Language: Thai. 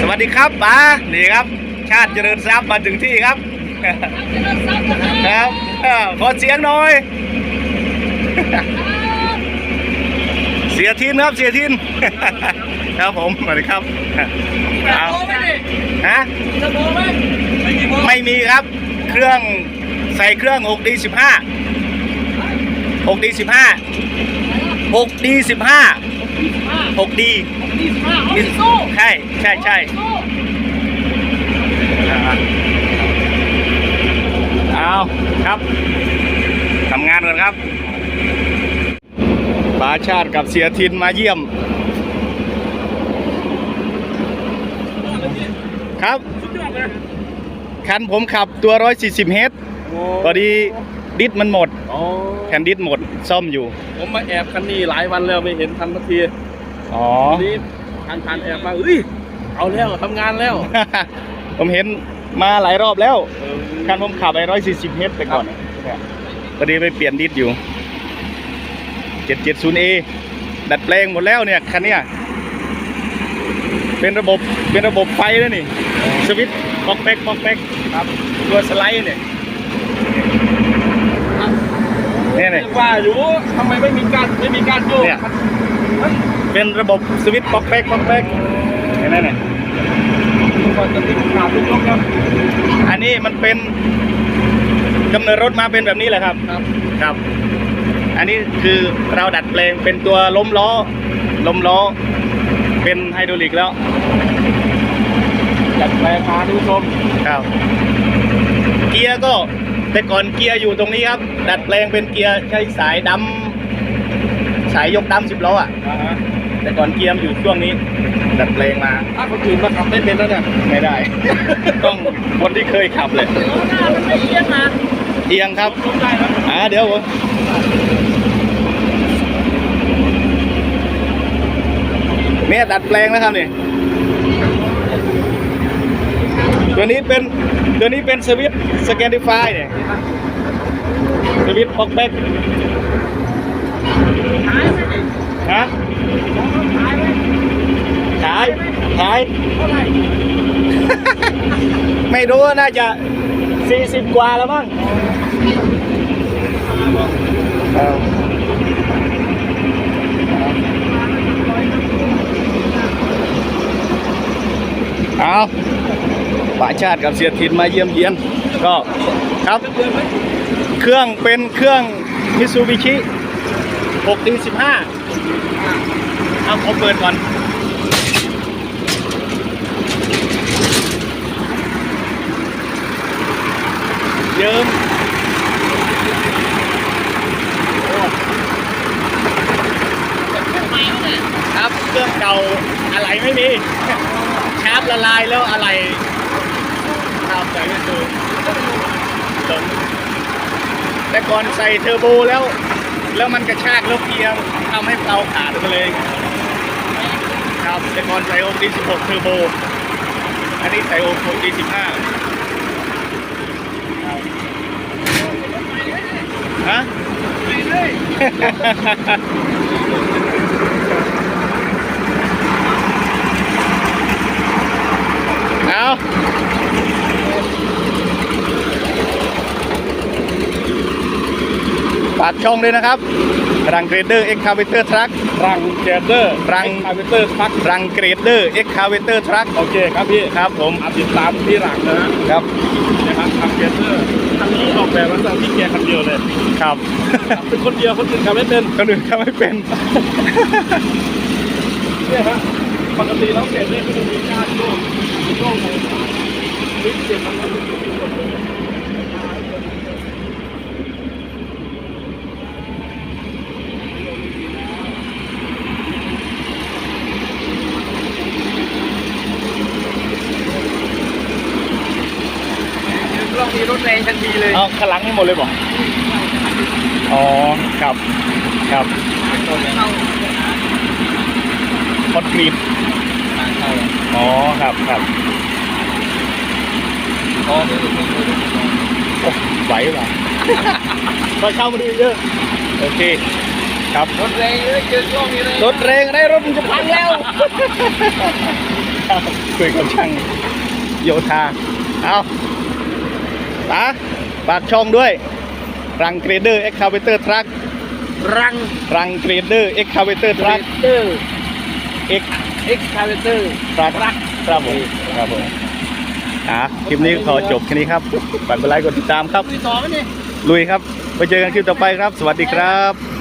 สวัสดีครับป๋านี่ครับ ชาติเจริญทรัพย์มาถึงที่ครับ ครับเออขอเสียงหน่อย เสียทินครับเสียทิน ครับผมสวัสดีครับเอาฮะไม่มีครับ เครื่องใส่เครื่อง 6D 15 6D 15 6D 15 6D ใช่ใช่ใช่เอาครับทำงานกันครับปาชาติกับเสียทินมาเยี่ยม ครับ คันผมขับตัว 140 เฮดพอดี ดิสมันหมดอ๋อแผ่นดิสหมดซ่อมอยู่ ผมมาแอบคันนี้หลายวันแล้วไม่เห็นทันสักทีอ๋อ วันนี้ผ่านผ่านแอบมาเอ้ยเอาแล้วทำงานแล้วผมเห็นมาหลายรอบแล้วเออคันผมขับไป140เมตรไปก่อนเนี่ยพอดีไปเปลี่ยนดิสอยู่ 770A ดัดแปลงหมดแล้วเนี่ยคันเนี้ยเป็นระบบเป็นระบบไฟแล้วนี่สวิตช์ปอกแป๊กปอกแป๊กครับตัวสไลด์เนี่ยเนี่ยเนี่ย ว่าอยู่ทำไมไม่มีการไม่มีการโยกเนี่ยเป็นระบบสวิตช์ปอกแป๊กปอกแป๊กเห็นไหมเนี่ยก่อนจะติดขาดทุกยกแล้วอันนี้มันเป็นกำเนิดรถมาเป็นแบบนี้แหละครับ ครับครับ อันนี้คือเราดัดแปลงเป็นตัวล้มล้อ ล้มล้อ เป็นไฮดรอลิกแล้วจัดแปลงมาทุกผู้ชมครับ เกียร์ก็ แต่ก่อนเกียร์อยู่ตรงนี้ครับ ดัดแปลงเป็นเกียร์ใช้สายดำสายยกดำสิบล้ออะอ่าฮะแต่ก่อนเกียร์มันอยู่ช่วงนี้ ดัดแปลงมาถ้าคนอื่นมาขับไม่เป็นแล้วเนี่ยไม่ได้ ต้องคนที่เคยขับเลยหน้ามันไม่เอียงนะเอียงครับลงได้นะอ่าเดี๋ยวผมเนี่ยดัดแปลงแล้วครับนี่ ตัวนี้เป็นตัวนี้เป็นสวิตสแกนดิฟายเนี่ยสวิตพ็อกแบ็กฮะขายขาย ไม่รู้ว่าน่าจะ40กว่าแล้วมั้งเอา ป่าชาติกับเสียทินมาเยี่ยมเยียนก็ครับ เครื่องเป็นเครื่องมิซูบิชิ6 d 15เอาผมเปิดก่อนเยิ้มครับเครื่องเก่าอะไรไม่มีชาร์จละลายแล้วอะไร ครับใส่ไม่ถูกหลงแต่ก่อนใส่เทอร์โบแล้ว แล้วมันกระชากแล้วเกียร์ทำให้เตาขาดไปเลย ครับแต่ก่อนใส่โอมดี16เทอร์โบ อันนี้ใส่โอมดี15ฮะเอาฝากช่องด้วยนะครับรังเกรเดอร์เอ็กคาเวเตอร์ทรัค รังเจเดอร์รัง คาเวเตอร์พักรังเกรเดอร์เอ็กคาเวเตอร์ทรัคโอเคครับพี่ครับผมอัพติดตามที่หลังนะฮะครับนะครับทำเจเดอร์คันนี้ออกแบบมาจากพี่แกคันเดียวเลยครับขับ เป็นคนเดียวคนอื่นขับไม่เป็นคนอื่นเขาไม่เป็นเนี่ยฮะปกติแล้วเกดเนี่ยก็จะมีการโยกโยกของลิฟต์เจ็บมัน กล้องมีรถแรงทันทีเลยเอาข้างหลังนี่หมดเลยบอกอ๋อครับครับคอนกรีตอ๋อครับครับอ๋อนี่คือโอ้ไหวป่ะก็เข้ามาดูเยอะโอเคครับรถแรงเลยเจอกล้องนี้เลยรถแรงได้รถมันจะพังแล้วคุยกับช่างโยธาเอา ตาฝากช่องด้วย รังเกรเดอร์เอ็กคาเวเตอร์ทรัครังรังเกรเดอร์เอ็กคาเวเตอร์ทรัคเตอร์เอ็กเอ็กคาเวเตอร์ทรัคครับผมครับผมอะคลิปนี้ขอจบแค่นี้ครับฝากกดไลค์กดติดตามครับที่สองนี่ลุยครับ ไปเจอกันคลิปต่อไปครับ สวัสดีครับ